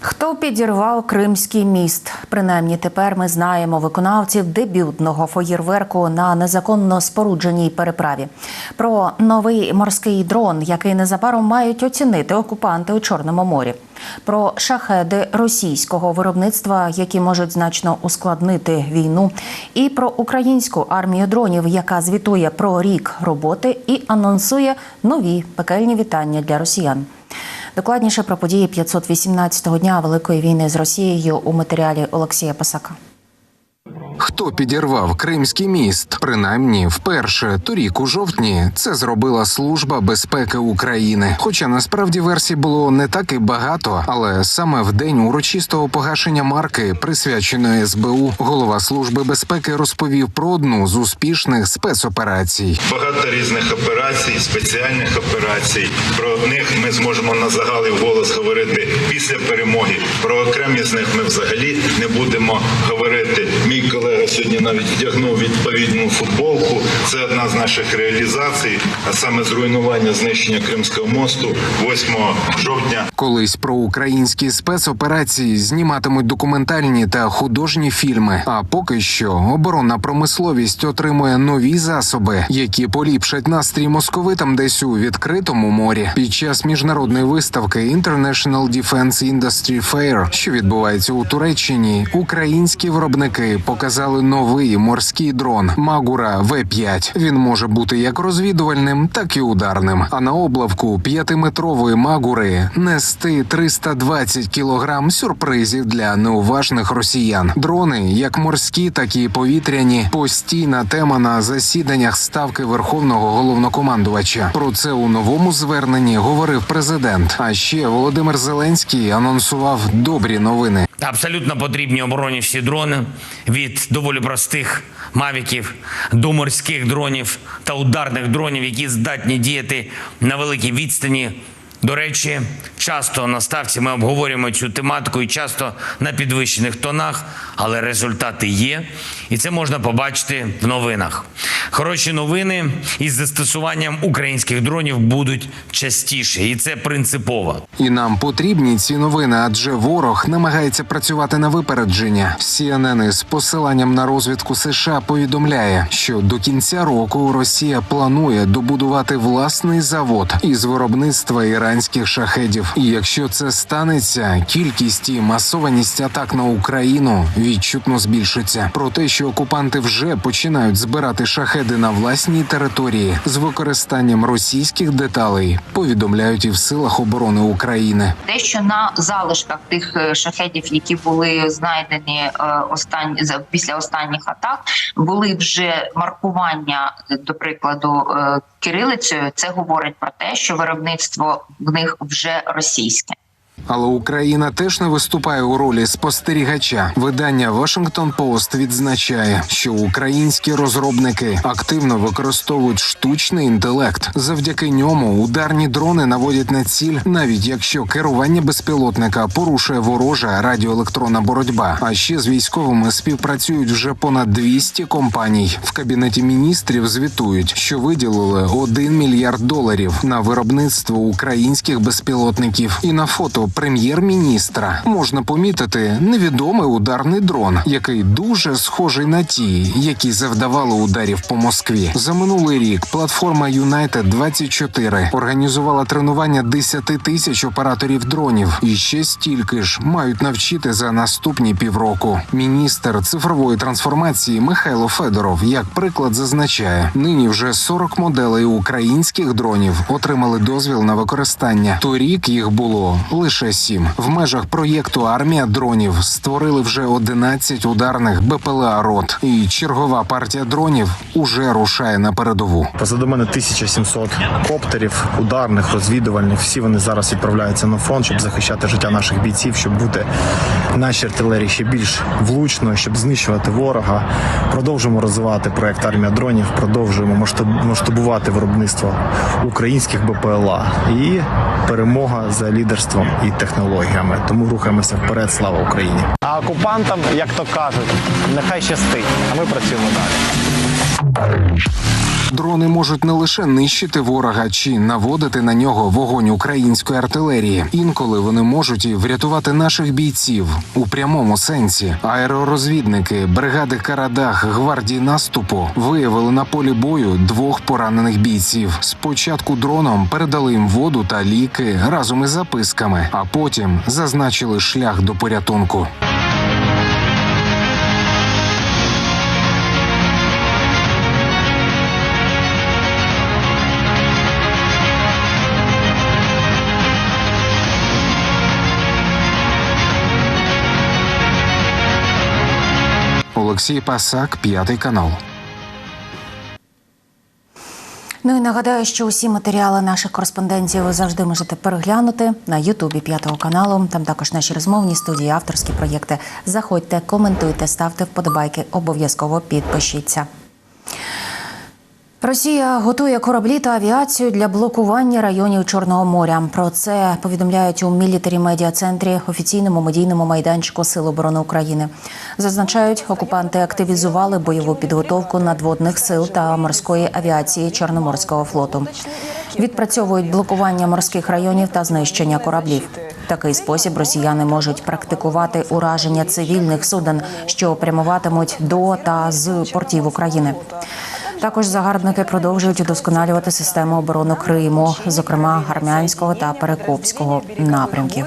Хто підірвав Кримський міст? Принаймні тепер ми знаємо виконавців дебютного фоєрверку на незаконно спорудженій переправі. Про новий морський дрон, який незабаром мають оцінити окупанти у Чорному морі. Про шахеди російського виробництва, які можуть значно ускладнити війну, і про українську армію дронів, яка звітує про рік роботи і анонсує нові пекельні вітання для росіян. Докладніше про події 518-го дня Великої війни з Росією у матеріалі Олексія Пасака. Хто підірвав Кримський міст? Принаймні, вперше торік у жовтні це зробила служба безпеки України. Хоча насправді версій було не так і багато, але саме в день урочистого погашення марки, присвяченої СБУ, голова служби безпеки розповів про одну з успішних спецоперацій. Багато різних операцій, спеціальних операцій. Про них ми зможемо на загали голос говорити після перемоги. Про окремі з них ми взагалі не будемо говорити. Мій колега сьогодні навіть вдягнув відповідну футболку. Це одна з наших реалізацій, а саме зруйнування знищення Кримського мосту 8 жовтня. Колись про українські спецоперації зніматимуть документальні та художні фільми. А поки що оборонна промисловість отримує нові засоби, які поліпшать настрій московитам десь у відкритому морі. Під час міжнародної виставки International Defense Industry Fair, що відбувається у Туреччині, українські виробники показали новий морський дрон Магура В5. Він може бути як розвідувальним, так і ударним. А на облавку п'ятиметрової магури нести 320 кілограм сюрпризів для неуважних росіян. Дрони, як морські, так і повітряні, постійна тема на засіданнях ставки верховного головнокомандувача. Про це у новому зверненні говорив президент. А ще Володимир Зеленський анонсував добрі новини. Абсолютно потрібні обороні всі дрони від доволі простих мавіків до морських дронів та ударних дронів, які здатні діяти на великій відстані. До речі, часто на ставці ми обговорюємо цю тематику і часто на підвищених тонах, але результати є, і це можна побачити в новинах. Хороші новини із застосуванням українських дронів будуть частіше, і це принципово. І нам потрібні ці новини, адже ворог намагається працювати на випередження. CNN із посиланням на розвідку США повідомляє, що до кінця року Росія планує добудувати власний завод із виробництва іранських шахедів. І якщо це станеться, кількість і масованість атак на Україну відчутно збільшиться. Про те, що окупанти вже починають збирати шахеди на власній території з використанням російських деталей, повідомляють і в силах оборони України. те, що на залишках тих е, шахедів, які були знайдені е, останні за- після останніх атак, були вже маркування, е, до прикладу, кирилицею. Це говорить про те, що виробництво в них вже російське. Але Україна теж не виступає у ролі спостерігача. Видання Washington Post відзначає, що українські розробники активно використовують штучний інтелект. Завдяки ньому ударні дрони наводять на ціль, навіть якщо керування безпілотника порушує ворожа радіоелектронна боротьба. А ще з військовими співпрацюють вже понад 200 компаній. В кабінеті міністрів звітують, що виділили 1 мільярд доларів на виробництво українських безпілотників. І на фото прем'єр-міністра можна помітити невідомий ударний дрон, який дуже схожий на ті, які завдавали ударів по Москві. За минулий рік платформа United 24 організувала тренування 10 тисяч операторів дронів, і ще стільки ж мають навчити за наступні півроку. Міністр цифрової трансформації Михайло Федоров, як приклад, зазначає, нині вже 40 моделей українських дронів отримали дозвіл на використання. Торік їх було лише сім. В межах проєкту Армія дронів створили вже 11 ударних БПЛА рот, і чергова партія дронів уже рушає на передову. Позаду мене 1700 коптерів, ударних, розвідувальних. Всі вони зараз відправляються на фронт, щоб захищати життя наших бійців, щоб бути нашій артилерії ще більш влучною, щоб знищувати ворога. Продовжуємо розвивати проект армія дронів, продовжуємо масштаб- масштабувати виробництво українських БПЛА і перемога за лідерством і технологіями. Тому рухаємося вперед. Слава Україні! А окупантам, як то кажуть, нехай щастить. А ми працюємо далі. Дрони можуть не лише нищити ворога чи наводити на нього вогонь української артилерії. Інколи вони можуть і врятувати наших бійців у прямому сенсі. Аеророзвідники бригади Карадах гвардії наступу виявили на полі бою двох поранених бійців. Спочатку дроном передали їм воду та ліки разом із записками, а потім зазначили шлях до порятунку. Олексій Пасак, п'ятий канал. Ну і нагадаю, що усі матеріали наших кореспондентів ви завжди можете переглянути на Ютубі п'ятого каналу. Там також наші розмовні студії, авторські проєкти. Заходьте, коментуйте, ставте вподобайки. Обов'язково підпишіться. Росія готує кораблі та авіацію для блокування районів Чорного моря. Про це повідомляють у мілітарі медіа центрі офіційному медійному майданчику Сил оборони України. Зазначають, окупанти активізували бойову підготовку надводних сил та морської авіації Чорноморського флоту. Відпрацьовують блокування морських районів та знищення кораблів. Такий спосіб росіяни можуть практикувати ураження цивільних суден, що прямуватимуть до та з портів України. Також загарбники продовжують удосконалювати систему оборони Криму, зокрема армянського та перекопського напрямків.